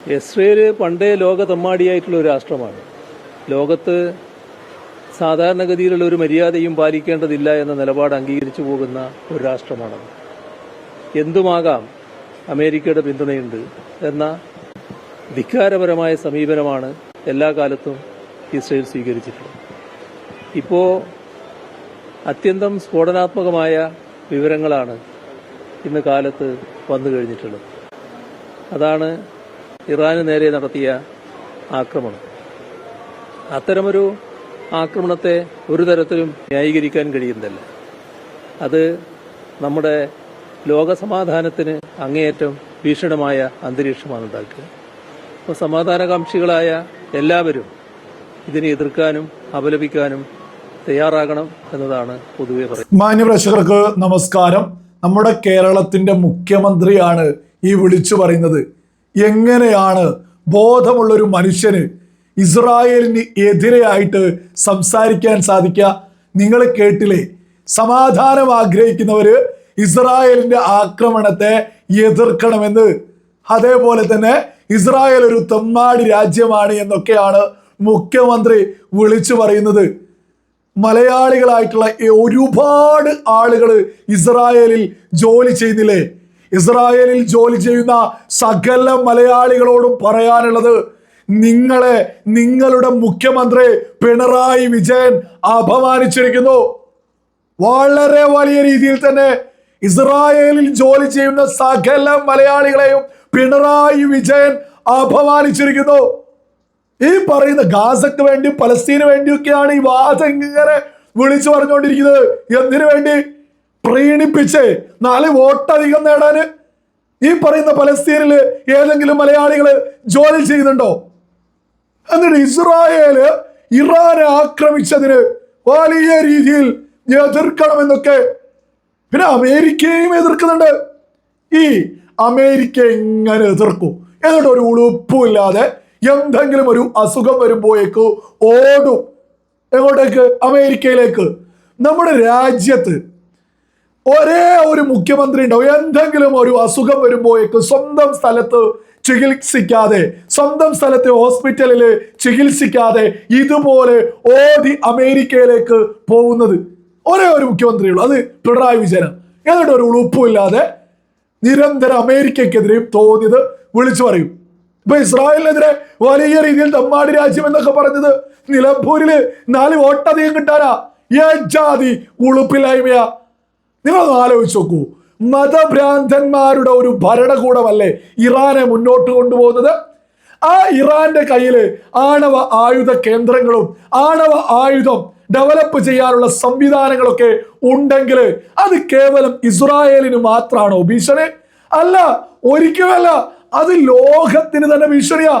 Israel പണ്ടേ ലോക തെമ്മാടിയായിട്ടുള്ള ഒരു രാഷ്ട്രമാണ്. ലോകത്ത് സാധാരണഗതിയിലുള്ള ഒരു മര്യാദയും പാലിക്കേണ്ടതില്ല എന്ന നിലപാട് അംഗീകരിച്ചു പോകുന്ന ഒരു രാഷ്ട്രമാണ് എന്തുമാകാം അമേരിക്കയുടെ പിന്തുണയുണ്ട് എന്ന ധിക്കാരപരമായ സമീപനമാണ് എല്ലാ കാലത്തും ഇസ്രയേൽ സ്വീകരിച്ചിട്ടുള്ളത്. ഇപ്പോൾ അത്യന്തം സ്ഫോടനാത്മകമായ വിവരങ്ങളാണ് ഇന്ന് കാലത്ത് വന്നു കഴിഞ്ഞിട്ടുള്ളത് അതാണ് ഇറാന് നേരെ നടത്തിയ ആക്രമണം. അത്തരമൊരു ആക്രമണത്തെ ഒരു തരത്തിലും ന്യായീകരിക്കാൻ കഴിയുന്നില്ല അത് നമ്മുടെ ലോകസമാധാനത്തിന് അങ്ങേയറ്റം ഭീഷണമായ അന്തരീക്ഷമാണ് ഉണ്ടാക്കുക. അപ്പോൾ സമാധാനകാംക്ഷികളായ എല്ലാവരും ഇതിനെ എതിർക്കാനും അപലപിക്കാനും തയ്യാറാകണം എന്നതാണ് പൊതുവെ പറയുന്നത്. മാന്യപ്രേക്ഷകർക്ക് നമസ്കാരം. നമ്മുടെ കേരളത്തിന്റെ മുഖ്യമന്ത്രിയാണ് ഈ വിളിച്ചു പറയുന്നത്. എങ്ങനെയാണ് ബോധമുള്ളൊരു മനുഷ്യന് ഇസ്രായേലിന് എതിരെയായിട്ട് സംസാരിക്കാൻ സാധിക്കുക? നിങ്ങൾ കേട്ടില്ലേ? സമാധാനം ആഗ്രഹിക്കുന്നവര് ഇസ്രായേലിന്റെ ആക്രമണത്തെ എതിർക്കണമെന്ന്. അതേപോലെ തന്നെ ഇസ്രായേൽ ഒരു തെമ്മാടി രാജ്യമാണ് എന്നൊക്കെയാണ് മുഖ്യമന്ത്രി വിളിച്ചു പറയുന്നത്. മലയാളികളായിട്ടുള്ള ഒരുപാട് ആളുകൾ ഇസ്രായേലിൽ ജോലി ചെയ്യുന്നില്ലേ? ഇസ്രായേലിൽ ജോലി ചെയ്യുന്ന സകല മലയാളികളോടും പറയാനുള്ളത് നിങ്ങളെ നിങ്ങളുടെ മുഖ്യമന്ത്രി പിണറായി വിജയൻ അപമാനിച്ചിരിക്കുന്നു. വളരെ വലിയ രീതിയിൽ തന്നെ ഇസ്രായേലിൽ ജോലി ചെയ്യുന്ന സകല മലയാളികളെയും പിണറായി വിജയൻ അപമാനിച്ചിരിക്കുന്നു. ഈ പറയുന്ന ഗാസക്ക് വേണ്ടി പലസ്തീന് വേണ്ടിയൊക്കെയാണ് ഈ വാദം ഇങ്ങനെ വിളിച്ചു പറഞ്ഞുകൊണ്ടിരിക്കുന്നത്. എന്തിനു വേണ്ടി? പ്രീണിപ്പിച്ച് നാല് വോട്ടധികം നേടാന് ഈ പറയുന്ന പലസ്തീനിൽ ഏതെങ്കിലും മലയാളികൾ ജോലി ചെയ്യുന്നുണ്ടോ? എന്നിട്ട് ഇസ്രായേൽ ഇറാനെ ആക്രമിച്ചതിന് വലിയ രീതിയിൽ എതിർക്കണമെന്നൊക്കെ പിന്നെ അമേരിക്കയും എതിർക്കുന്നുണ്ട്. ഈ അമേരിക്ക എങ്ങനെ എതിർക്കും? എന്നിട്ട് ഒരു ഉളുപ്പുമില്ലാതെ എന്തെങ്കിലും ഒരു അസുഖം വരുമ്പോഴേക്ക് ഓടും. എങ്ങോട്ടേക്ക്? അമേരിക്കയിലേക്ക്. നമ്മുടെ രാജ്യത്ത് ഒരേ ഒരു മുഖ്യമന്ത്രി ഉണ്ടാവും. എന്തെങ്കിലും ഒരു അസുഖം വരുമ്പോഴേക്ക് സ്വന്തം സ്ഥലത്ത് ചികിത്സിക്കാതെ സ്വന്തം സ്ഥലത്തെ ഹോസ്പിറ്റലിൽ ചികിത്സിക്കാതെ ഇതുപോലെ ഓടി അമേരിക്കയിലേക്ക് പോകുന്നത് ഒരേ ഒരു മുഖ്യമന്ത്രി മുഖ്യമന്ത്രിയുള്ളൂ. അത് പിണറായി വിജയനാണ്. എന്നിട്ട് ഒരു ഉളുപ്പുമില്ലാതെ നിരന്തരം അമേരിക്കക്കെതിരെയും തോന്നിയത് വിളിച്ചു പറയും. ഇപ്പൊ ഇസ്രായേലിനെതിരെ വലിയ രീതിയിൽ തമ്മാടി രാജ്യം എന്നൊക്കെ പറഞ്ഞത് നിലമ്പൂരിൽ നാല് വോട്ടധികം കിട്ടാനാ. ജാതി ഉളുപ്പില്ലായ്മയാ. നിങ്ങളൊന്ന് ആലോചിച്ച് നോക്കൂ. മതഭ്രാന്തന്മാരുടെ ഒരു ഭരണകൂടമല്ലേ ഇറാനെ മുന്നോട്ട് കൊണ്ടുപോകുന്നത്? ആ ഇറാന്റെ കയ്യിൽ ആണവ ആയുധ കേന്ദ്രങ്ങളും ആണവ ആയുധം ഡെവലപ്പ് ചെയ്യാനുള്ള സംവിധാനങ്ങളൊക്കെ ഉണ്ടെങ്കിൽ അത് കേവലം ഇസ്രായേലിന് മാത്രമാണോ ഭീഷണി? അല്ല ഒരിക്കലല്ല അത് ലോകത്തിന് തന്നെ ഭീഷണിയാ.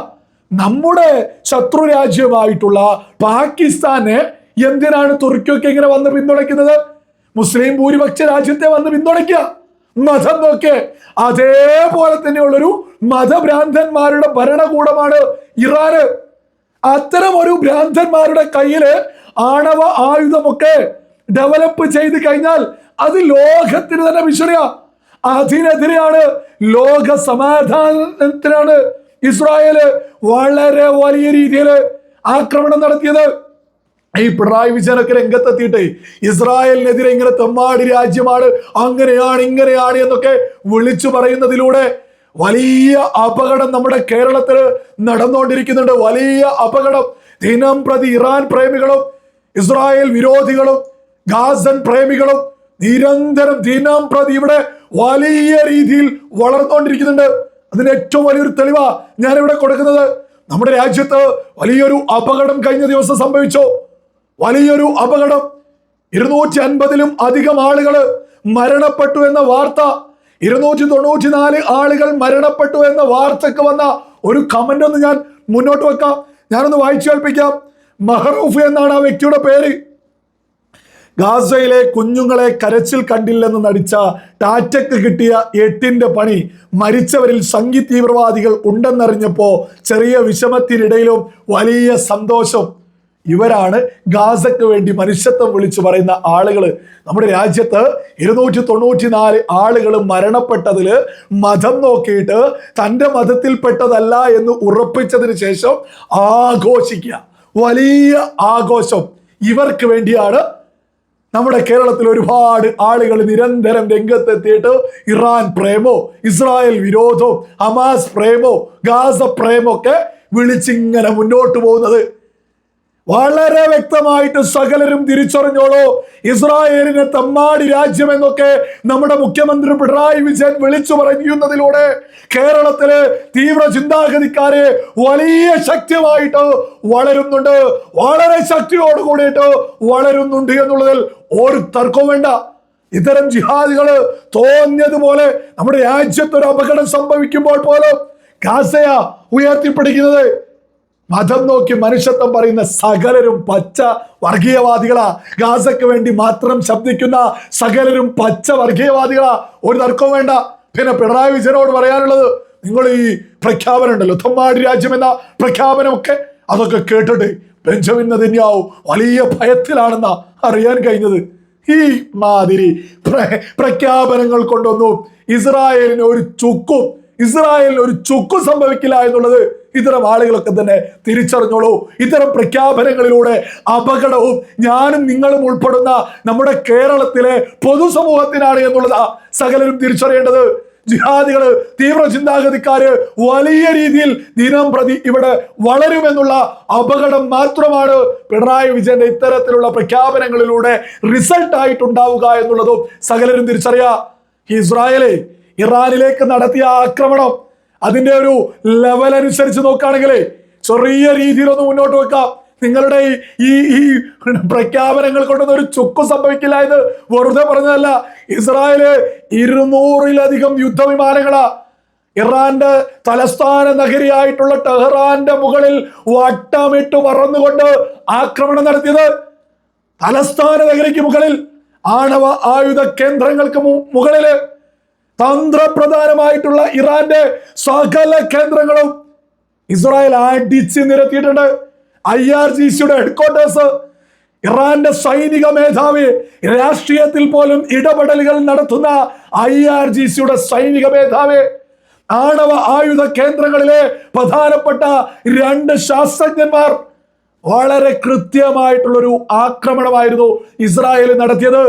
നമ്മുടെ ശത്രു രാജ്യമായിട്ടുള്ള പാകിസ്ഥാനെ എന്തിനാണ് തുർക്കിയൊക്കെ ഇങ്ങനെ വന്ന് പിന്തുണയ്ക്കുന്നത്? മുസ്ലിം ഭൂരിപക്ഷ രാജ്യത്തെ വന്ന് പിന്തുണയ്ക്കുക. മതം നോക്കെ. അതേപോലെ തന്നെയുള്ളൊരു മതഭ്രാന്തന്മാരുടെ ഭരണകൂടമാണ് ഇറാന്. അത്തരം ഒരു ഭ്രാന്തന്മാരുടെ കയ്യിൽ ആണവ ആയുധമൊക്കെ ഡെവലപ്പ് ചെയ്ത് കഴിഞ്ഞാൽ അത് ലോകത്തിന് തന്നെ ഭീഷണിയാ. അതിനെതിരെയാണ് ലോക സമാധാനത്തിനാണ് ഇസ്രായേൽ വളരെ വലിയ രീതിയിൽ ആക്രമണം നടത്തിയത്. ഈ പിണറായി വിജയനൊക്കെ രംഗത്തെത്തിയിട്ട് ഇസ്രായേലിനെതിരെ ഇങ്ങനെ തെമ്മാടി രാജ്യമാണ് അങ്ങനെയാണ് ഇങ്ങനെയാണ് എന്നൊക്കെ വിളിച്ചു പറയുന്നതിലൂടെ വലിയ അപകടം നമ്മുടെ കേരളത്തിൽ നടന്നുകൊണ്ടിരിക്കുന്നുണ്ട്. വലിയ അപകടം. ദിനം പ്രതി ഇറാൻ പ്രേമികളും ഇസ്രായേൽ വിരോധികളും ഗാസൻ പ്രേമികളും നിരന്തരം ദിനം പ്രതി ഇവിടെ വലിയ രീതിയിൽ വളർന്നുകൊണ്ടിരിക്കുന്നുണ്ട്. അതിന് ഏറ്റവും വലിയൊരു തെളിവാ ഞാനിവിടെ കൊടുക്കുന്നത്. നമ്മുടെ രാജ്യത്ത് വലിയൊരു അപകടം കഴിഞ്ഞ ദിവസം സംഭവിച്ചു. വലിയൊരു അപകടം. ഇരുന്നൂറ്റി അൻപതിലും അധികം ആളുകൾ മരണപ്പെട്ടു എന്ന വാർത്ത. ഇരുന്നൂറ്റി തൊണ്ണൂറ്റി നാല് ആളുകൾ മരണപ്പെട്ടു എന്ന വാർത്തക്ക് വന്ന ഒരു കമന്റ് ഒന്ന് ഞാൻ മുന്നോട്ട് വെക്കാം. ഞാനൊന്ന് വായിച്ചു കേൾപ്പിക്കാം. മഹറൂഫ് എന്നാണ് ആ വ്യക്തിയുടെ പേര്. ഗാസയിലെ കുഞ്ഞുങ്ങളെ കരച്ചിൽ കണ്ടില്ലെന്ന് നടിച്ച ടാറ്റയ്ക്ക് കിട്ടിയ എട്ടിന്റെ പണി. മരിച്ചവരിൽ സംഗീത തീവ്രവാദികൾ ഉണ്ടെന്നറിഞ്ഞപ്പോ ചെറിയ വിഷമത്തിനിടയിലും വലിയ സന്തോഷം. ഇവരാണ് ഗാസയ്ക്ക് വേണ്ടി മനുഷ്യത്വം വിളിച്ചു പറയുന്ന ആളുകൾ നമ്മുടെ രാജ്യത്ത് ഇരുന്നൂറ്റി തൊണ്ണൂറ്റി നാല് ആളുകൾ മരണപ്പെട്ടതിൽ മതം നോക്കിയിട്ട് തന്റെ മതത്തിൽപ്പെട്ടതല്ല എന്ന് ഉറപ്പിച്ചതിന് ശേഷം ആഘോഷിക്കുക. വലിയ ആഘോഷം. ഇവർക്ക് വേണ്ടിയാണ് നമ്മുടെ കേരളത്തിൽ ഒരുപാട് ആളുകൾ നിരന്തരം രംഗത്തെത്തിയിട്ട് ഇറാൻ പ്രേമോ ഇസ്രായേൽ വിരോധവും ഹമാസ് പ്രേമോ ഗാസ പ്രേമോ ഒക്കെ വിളിച്ചിങ്ങനെ മുന്നോട്ട് പോകുന്നത്. വളരെ വ്യക്തമായിട്ട് സകലരും തിരിച്ചറിഞ്ഞോളൂ. ഇസ്രായേലിനെ തമ്മാടി രാജ്യം എന്നൊക്കെ നമ്മുടെ മുഖ്യമന്ത്രി പിണറായി വിജയൻ വിളിച്ചു പറയുന്നതിലൂടെ കേരളത്തിലെ തീവ്ര ചിന്താഗതിക്കാരെ വലിയ ശക്തിയായിട്ട് വളരുന്നുണ്ട്. വളരെ ശക്തിയോട് കൂടിയിട്ട് വളരുന്നുണ്ട് എന്നുള്ളതിൽ ഒരു തർക്കവും വേണ്ട. ഇത്തരം ജിഹാദികൾ തോന്നിയതുപോലെ നമ്മുടെ രാജ്യത്ത് ഒരു അപകടം സംഭവിക്കുമ്പോൾ പോലും ഗാസയ ഉയർത്തിപ്പിടിക്കുന്നത്. മതം നോക്കി മനുഷ്യത്വം പറയുന്ന സകലരും പച്ച വർഗീയവാദികളാ. ഗാസക്ക് വേണ്ടി മാത്രം ശബ്ദിക്കുന്ന സകലരും പച്ച വർഗീയവാദികളാ. ഒരു തർക്കവും വേണ്ട. പിന്നെ പിണറായി വിജയനോട് പറയാനുള്ളത് നിങ്ങൾ ഈ പ്രഖ്യാപനം ഉണ്ടല്ലോ തൊമ്മാടി രാജ്യം എന്ന പ്രഖ്യാപനമൊക്കെ? അതൊക്കെ കേട്ടിട്ട് ബെഞ്ചമിൻ നദിന്യാവു വലിയ ഭയത്തിലാണെന്നാ അറിയാൻ കഴിഞ്ഞത്. ഈ മാതിരി പ്രഖ്യാപനങ്ങൾ കൊണ്ടൊന്നും ഇസ്രായേലിന് ഒരു ചുക്കും ഇസ്രായേലിന് ഒരു ചുക്കും സംഭവിക്കില്ല എന്നുള്ളത് ഇത്തരം ആളുകളൊക്കെ തന്നെ തിരിച്ചറിഞ്ഞോളൂ. ഇത്തരം പ്രഖ്യാപനങ്ങളിലൂടെ അപകടവും ഞാനും നിങ്ങളും ഉൾപ്പെടുന്ന നമ്മുടെ കേരളത്തിലെ പൊതുസമൂഹത്തിനാണ് എന്നുള്ളതാ സകലരും തിരിച്ചറിയേണ്ടത്. ജിഹാദികൾ തീവ്ര ചിന്താഗതിക്കാര് വലിയ രീതിയിൽ ദിനം പ്രതി ഇവിടെ വളരുമെന്നുള്ള അപകടം മാത്രമാണ് പിണറായി വിജയന്റെ ഇത്തരത്തിലുള്ള പ്രഖ്യാപനങ്ങളിലൂടെ റിസൾട്ട് ആയിട്ടുണ്ടാവുക എന്നുള്ളതും സകലരും തിരിച്ചറിയാം. ഇസ്രായേലെ ഇറാനിലേക്ക് നടത്തിയ ആക്രമണം അതിന്റെ ഒരു ലെവൽ അനുസരിച്ച് നോക്കുകയാണെങ്കിൽ ചെറിയ രീതിയിലൊന്ന് മുന്നോട്ട് വെക്കാം. നിങ്ങളുടെ ഈ ഈ പ്രഖ്യാപനങ്ങൾ കൊണ്ടൊന്നും ഒരു ചുക്കും സംഭവിക്കില്ല എന്ന് വെറുതെ പറഞ്ഞതല്ല. ഇസ്രായേൽ ഇരുന്നൂറിലധികം യുദ്ധവിമാനങ്ങളാ ഇറാന്റെ തലസ്ഥാന നഗരിയായിട്ടുള്ള ടെഹ്റാന്റെ മുകളിൽ വട്ടമിട്ട് പറന്നുകൊണ്ട് ആക്രമണം നടത്തിയത്. തലസ്ഥാന നഗരിക്ക് മുകളിൽ ആണവ ആയുധ കേന്ദ്രങ്ങൾക്ക് മുകളിൽ തന്ത്രപ്രധാനമായിട്ടുള്ള ഇറാന്റെ സകല കേന്ദ്രങ്ങളും ഇസ്രായേൽ അടിച്ച് നിരത്തിയിട്ടുണ്ട്. ഐ ആർ ജി സിയുടെ ഹെഡ്ക്വാർട്ടേഴ്സ് ഇറാന്റെ സൈനിക മേധാവി രാഷ്ട്രീയത്തിൽ പോലും ഇടപെടലുകൾ നടത്തുന്ന ഐ ആർ ജി സിയുടെ സൈനിക മേധാവി ആണവ ആയുധ കേന്ദ്രങ്ങളിലെ പ്രധാനപ്പെട്ട രണ്ട് ശാസ്ത്രജ്ഞന്മാർ വളരെ കൃത്യമായിട്ടുള്ളൊരു ആക്രമണമായിരുന്നു ഇസ്രായേൽ നടത്തിയത്.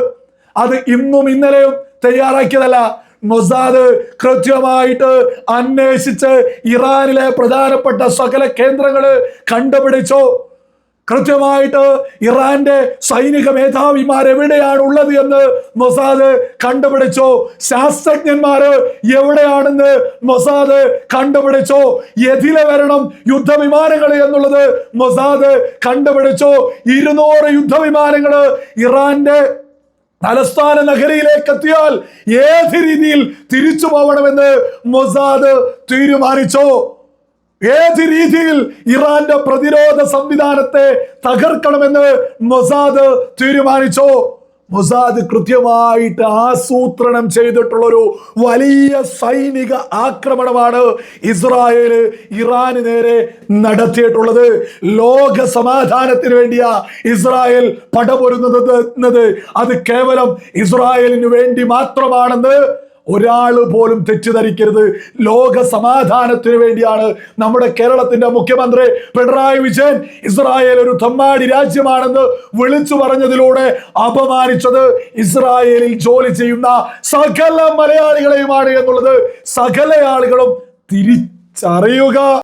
അത് ഇന്നും ഇന്നലെയും തയ്യാറാക്കിയതല്ല മൊസാദ് കൃത്യമായിട്ട് അന്വേഷിച്ച് ഇറാനിലെ പ്രധാനപ്പെട്ട സകല കേന്ദ്രങ്ങൾ കണ്ടുപിടിച്ചു. കൃത്യമായിട്ട് ഇറാന്റെ സൈനിക മേധാവിമാർ എവിടെയാണ് ഉള്ളത് എന്ന് മൊസാദ് കണ്ടുപിടിച്ചു. ശാസ്ത്രജ്ഞന്മാര് എവിടെയാണെന്ന് മൊസാദ് കണ്ടുപിടിച്ചു. എതിലെ വരണം യുദ്ധവിമാനങ്ങൾ എന്നുള്ളത് മൊസാദ് കണ്ടുപിടിച്ചു. ഇരുന്നൂറ് യുദ്ധവിമാനങ്ങൾ ഇറാന്റെ തലസ്ഥാന നഗരിയിലേക്ക് എത്തിയാൽ ഏത് രീതിയിൽ തിരിച്ചു പോകണമെന്ന് മൊസാദ് തീരുമാനിച്ചു. ഏത് രീതിയിൽ ഇറാന്റെ പ്രതിരോധ സംവിധാനത്തെ തകർക്കണമെന്ന് മൊസാദ് തീരുമാനിച്ചു. മൊസാദ് കൃത്യമായിട്ട് ആസൂത്രണം ചെയ്തിട്ടുള്ള ഒരു വലിയ സൈനിക ആക്രമണമാണ് ഇസ്രായേൽ ഇറാന് നേരെ നടത്തിയിട്ടുള്ളത്. ലോക സമാധാനത്തിന് വേണ്ടിയാ ഇസ്രായേൽ പടപൊരുന്നത് അത് കേവലം ഇസ്രായേലിന് വേണ്ടി മാത്രമാണെന്ന് ഒരാൾ പോലും തെറ്റിദ്ധരിക്കരുത്. ലോക സമാധാനത്തിന് വേണ്ടിയാണ് നമ്മുടെ കേരളത്തിന്റെ മുഖ്യമന്ത്രി പിണറായി വിജയൻ ഇസ്രായേൽ ഒരു തമ്മാടി രാജ്യമാണെന്ന് വിളിച്ചു പറഞ്ഞതിലൂടെ അപമാനിച്ചത് ഇസ്രായേലിൽ ജോലി ചെയ്യുന്ന സകല മലയാളികളെയുമാണ് എന്നുള്ളത് സകല ആളുകളും തിരിച്ചറിയുക.